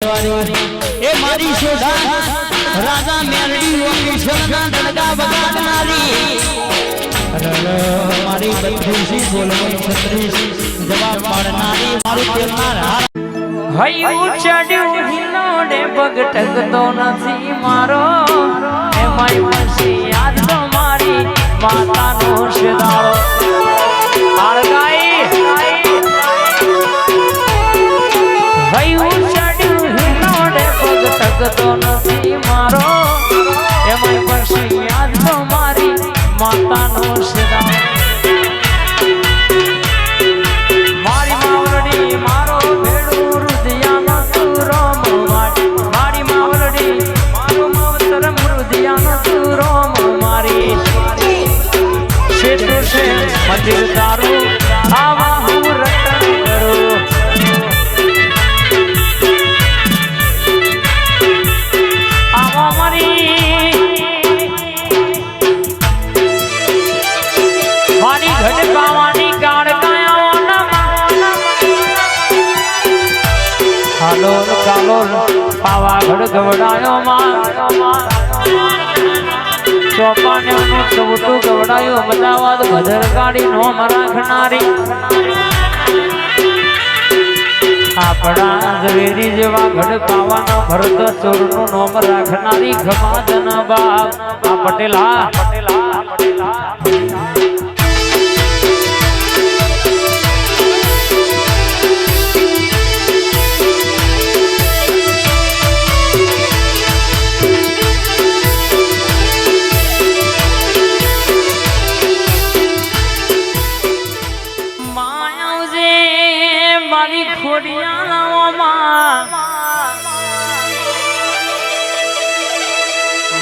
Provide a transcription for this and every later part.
એ મારી શોધા રાજા મેરડી ઓકેશ્વરના દડગા બગાડનારી મારી બંધુસી બોલવાની છત્રીસ જવાબ પાડનારી, મારું તેલનાર હાર હૈયું ચડ્યું હિલોડે પગ ટકતો નથી મારો. એમાંય પછી યાદ તો મારી, માતાનો શિરાળો આળગાઈ પગ નથી મારો. મારી ઘટ પાવાની ગાળ કાયાઓના હાલો કાલો પાવાગઢ ગવડાયો માં ચોપાનેનું ચૌટું ગવડાયો, અમદાવાદ ગધર ગાડી નો રાખનારી આપણા ઝવેરી જેવા ગઢ પાવાના ભરત ચોરનું નોમ રાખનારી ખમાદના બાપ. આ પટેલા પટેલા પટેલા. મારી ખોડિયાણાઓમાં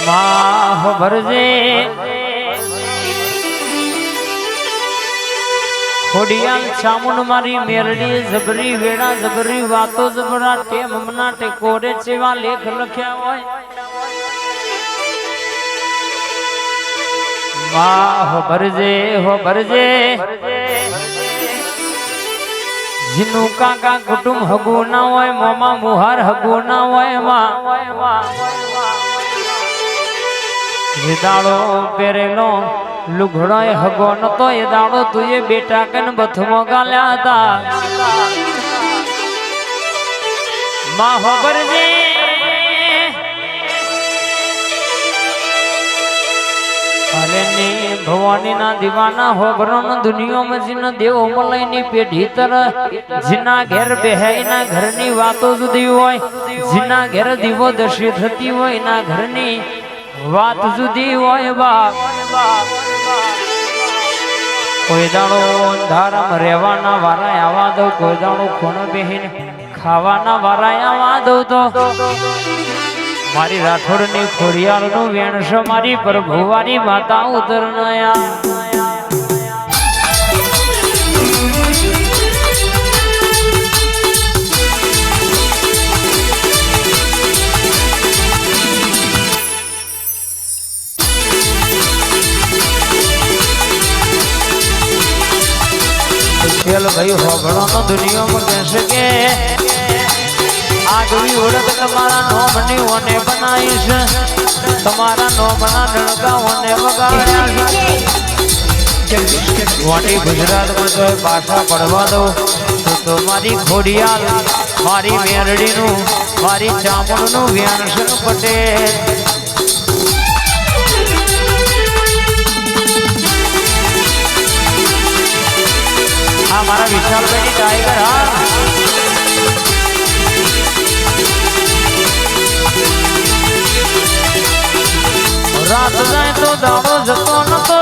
માહ ભરજે ખોડિયાલ ચામુંડ મારી મેરડી જબરી વેડા જબરી વાતો જબરા ટેમ હમના ટેકોરે જેવા લેખ લખ્યા હોય. વાહ ભરજે હો ભરજે જીનું કાકા કુટુંબ હગું ના હોય, મામા મુહાર હગું ના હોય, માં. પહેરેલો લુઘડો હગો નતો, એ દાડો તુએ બેટા કન બથમો ગાલ્યા હતા. મા હો ભરજે અરે ને ભવાની ના દીવાના હોભરોન દુનિયામાં જીન દેવ મલયની પેઢી તર જીના ઘેર બેહાઈના ઘરની વાતો જુદી હોય, જીના ઘેર દીવો દર્શી થતી હોય ના ઘરની વાત જુદી હોય બાપ. કોઈ દાણો અંધારામાં રહેવાના વારા આવા દો કોઈ દાણો ખૂણ બેહીને ખાવાના વારા આવા દઉં તો મારી રાઠોડની ખોડિયાલનું વેણ છે મારી પ્રભુવાની માતા ઉતરનયા. ખેલ ભાઈ હોભળોનો દુનિયામાં કહેશે કે આગવી ઓળખ તમારા નોમની ઓને બનાવીશ. તમારા નોમના ડણકાઓને વગાડ્યા છે. મોટી ગુજરાતમાં તો પાછા પડવા દો તો મારી ખોડિયાલ, મારી મેરડીનું, મારી ચામડનું વ્યાનસન પટેલ મારા વિશાલભાઈ ટાઈગર હા. રાત જાય તો દાડો જતો નતો.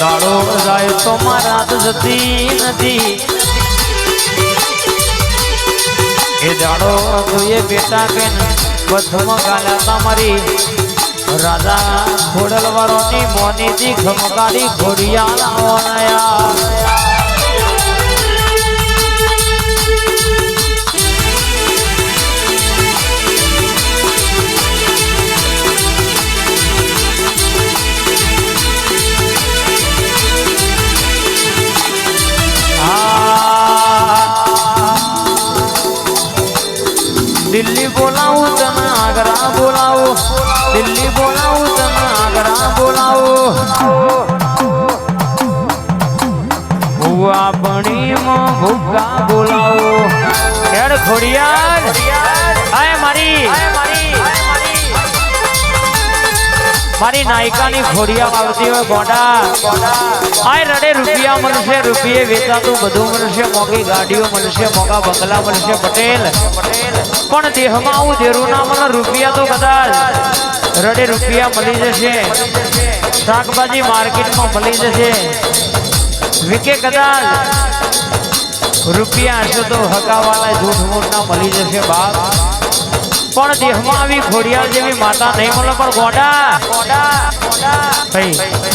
દાડો જાય તો માં રાત જતી નથી. એ દાડો જોઈએ બેટા બેન, બથમાં ગાલ્યા તમારી રાજા ખોડલવારોની મોની દી ખમકારી ઘોડિયા લાવનાયા દિલ્હી બોલાવું તને આગ્રા બોલાવો દિલ્હી બોલાવું તને આગ્રા બોલાવો ભુવા બણીમાં ભૂગા બોલાવો ખેડ ખોડિયાર મારી નાયકાની ખોડિયા આવતી હોય ગોડા. આય રડે રૂપિયા મળશે, રૂપિયે વેચાતું બધું મળશે, મોંઘી ગાડીઓ મળશે, મોંઘા બંગલા મળશે, પટેલ. પણ દેહમાં આવું દેરું ના મળે, રૂપિયા તો કદાચ રડે રૂપિયા મળી જશે. શાકભાજી માર્કેટમાં મળી જશે. વિકે કદાચ રૂપિયા હશે તો હકાવાળા જૂઠ મૂઠ ના મળી જશે બાપ. પણ દેહમાં આવી ખોડિયાર જેવી માતા નહીં મળે પણ ગોડા. ભાઈ